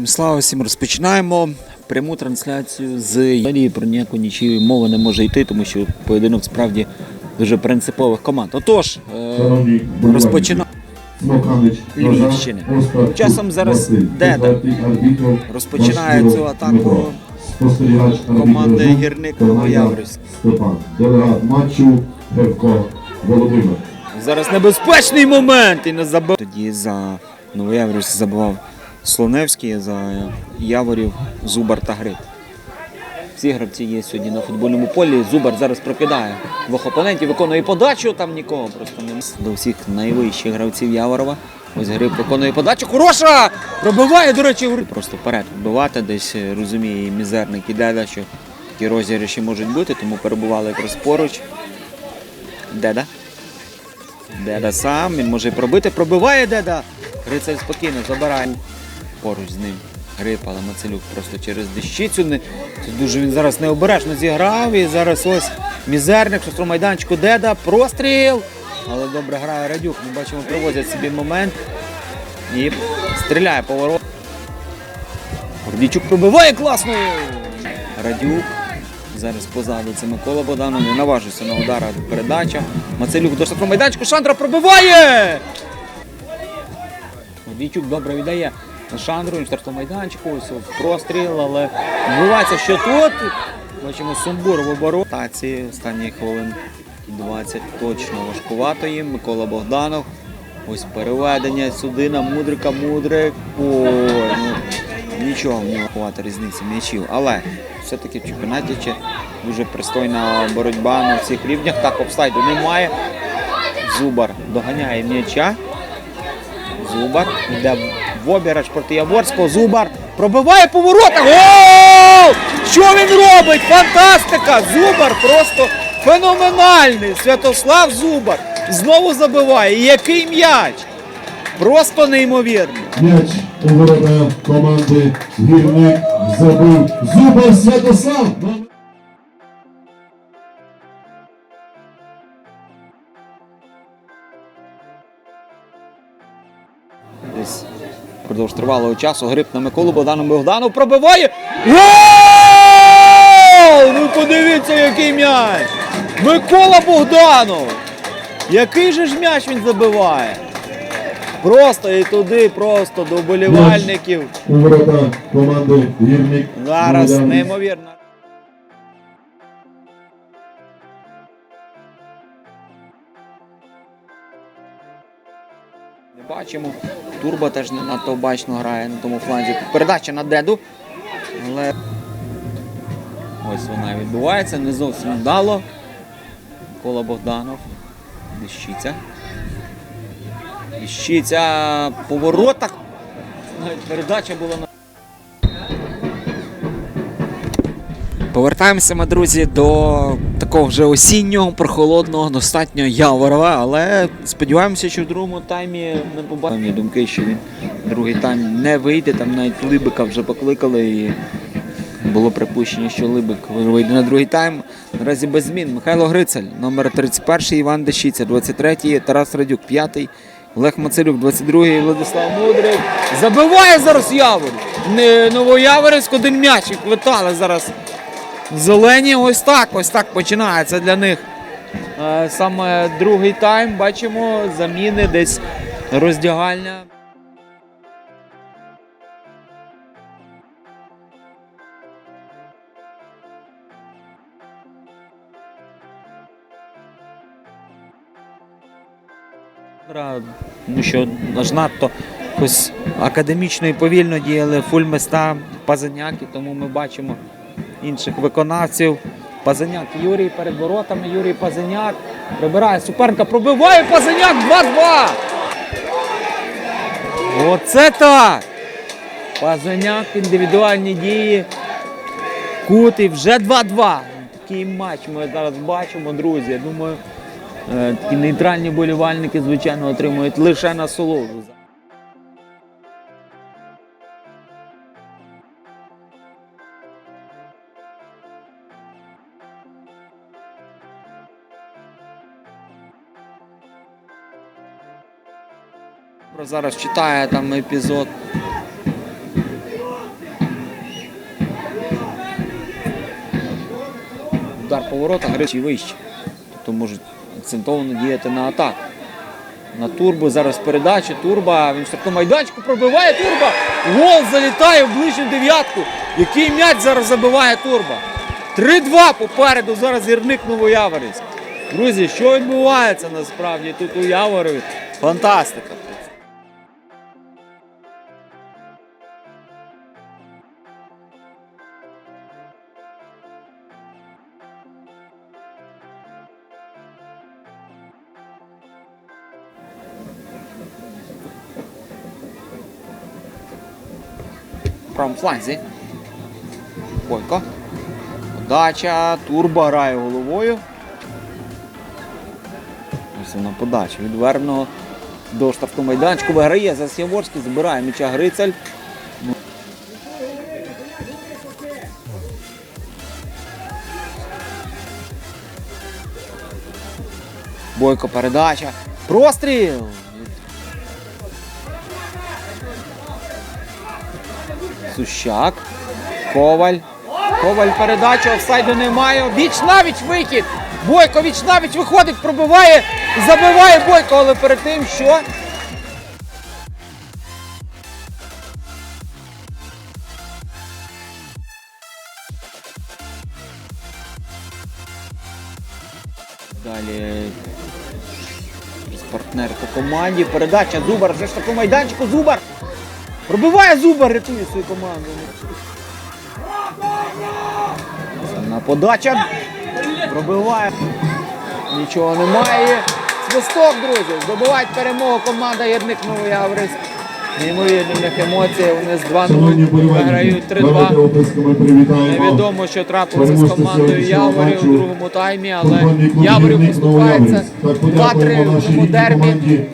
Героям слава всім розпочинаємо пряму трансляцію з Італії. Про ніяку нічию мови не може йти, тому що поєдинок справді дуже принципових команд. Отож, е, розпочинаємо. Львівщини. Часом зараз Деда розпочинає цю атаку команди «Гірник. Делегат матчу Гевко Володимир. Зараз небезпечний момент і не забив. Тоді за Новояворівськ забивав Слоневський, за Яворів, Зубар та Грит. Всі гравці є сьогодні на футбольному полі. Зубар зараз прокидає двох опонентів, виконує подачу, там нікого просто не до всіх найвищих гравців Яворова. Ось Гриб виконує подачу. Хороша! Пробиває, до речі, Гриб. Просто вперед вбивати, десь е, розуміє мізерник і деда, що такі розіграші можуть бути, тому перебували якраз поруч. Деда. Деда сам, він може пробити, пробиває деда. Грицель спокійно забирає поруч з ним. Гриб, але Мацелюк просто через дещицю. Не, це дуже він зараз необережно зіграв. І зараз ось мізерник, що майданчику деда, простріл. Але добре грає Радюк. Ми бачимо, привозять собі момент. І стріляє поворот. Гордійчук пробиває класно. Радюк. Зараз позаду це Микола Богданов. Не наважується на удар, передача. Мацелюк до штрафного майданчику. Шандра пробиває! Гордійчук добре віддає на Шандру, він майданчику, простріл, але відбувається, що тут. Бачимо Сумбур в обороні. Таці останні хвилин 20 точно важкувато їм. Микола Богданов. Ось переведення сюди на Мудрика. Мудрик. Ой, ну, нічого нього ховати різниці м'ячів. Але все-таки в чемпіонаті ще дуже пристойна боротьба на всіх рівнях. Так, офсайду немає. Зубар доганяє м'яча. Зубар йде в обірач проти Яворського. Зубар пробиває поворота. Гол! Що він робить? Фантастика! Зубар просто феноменальний. Святослав Зубар знову забиває. І Який м'яч! Просто неймовірно. М'яч у ворота команди Гірник забив Зубар Святослав. Десь впродовж тривалого часу гриб на Миколу Богдану Богдану пробиває. Гол! Ну подивіться, який м'яч! Микола Богданов! Який же ж м'яч він забиває? Просто і туди, просто до вболівальників. Зараз неймовірно. Не бачимо. Турбо теж не надто бачно грає на тому фланзі. Передача на деду. Але ось вона відбувається, не зовсім вдало. Коло Богданов. Дещиця. Дещиця по воротах. Навіть передача була на. Повертаємося ми, друзі, до такого вже осіннього, прохолодного, достатньо Яворова, але сподіваємося, що в другому таймі ми побачимо Певні думки, що він другий тайм не вийде. Там навіть Либика вже покликали і було припущення, що Либик вийде на другий тайм. Наразі без змін. Михайло Грицель, номер 31, Іван Дещиця, 23, Тарас Радюк, 5, Олег Мацелюк, 22-й, Владислав Мудрик. Забиває зараз Явор. Не Новояворівськ, один м'яч. Їх летали зараз Зелені ось так, ось так починається для них. Е, Саме другий тайм бачимо заміни десь роздягальня. Ну що аж надто якось академічно і повільно діяли фульместа, пазаняки, тому ми бачимо інших виконавців. Пазаняк Юрій перед воротами. Юрій Пазаняк прибирає суперника, пробиває Пазаняк 2-2. Оце так! Пазаняк, індивідуальні дії. Кут вже 2-2. Такий матч ми зараз бачимо, друзі. Я думаю, е, такі нейтральні болівальники, звичайно, отримують лише насолоду. Зараз читає там епізод. Удар поворота, гречі вище. Тобто можуть акцентовано діяти на атаку. На турбо зараз передача, турба, він штрафну майданчику пробиває турба. Гол залітає в ближню дев'ятку. Який м'яч зараз забиває турба. 3-2 попереду зараз гірник Новояворівськ. Друзі, що відбувається насправді тут у Яворові? Фантастика. Правому фланзі. Бойко. Подача. Турбо грає головою. Ось вона подача. Від до штрафного майданчику виграє. Зараз Яворський збирає м'яча Грицель. Бойко передача. Простріл! Сущак. Коваль. Коваль передача, офсайду немає. Віч навіч вихід. Бойко віч навіч виходить, пробиває, забиває Бойко, але перед тим що? Далі партнер по команді. Передача Зубар. Вже ж такому майданчику Зубар. Пробиває Зубар, рятує свою команду. На подача. Пробиває. Нічого немає. Свисток, друзі. Здобувають перемогу команда Єдник Новоявриськ. Неймовірні в них. Вони з Шановні 2-0 вболівальники, виграють 3-2. Невідомо, що трапилося з командою Яворів у другому таймі, але Яворів поступається Новояворівськ». Так, подякуємо 2-3 у дербі.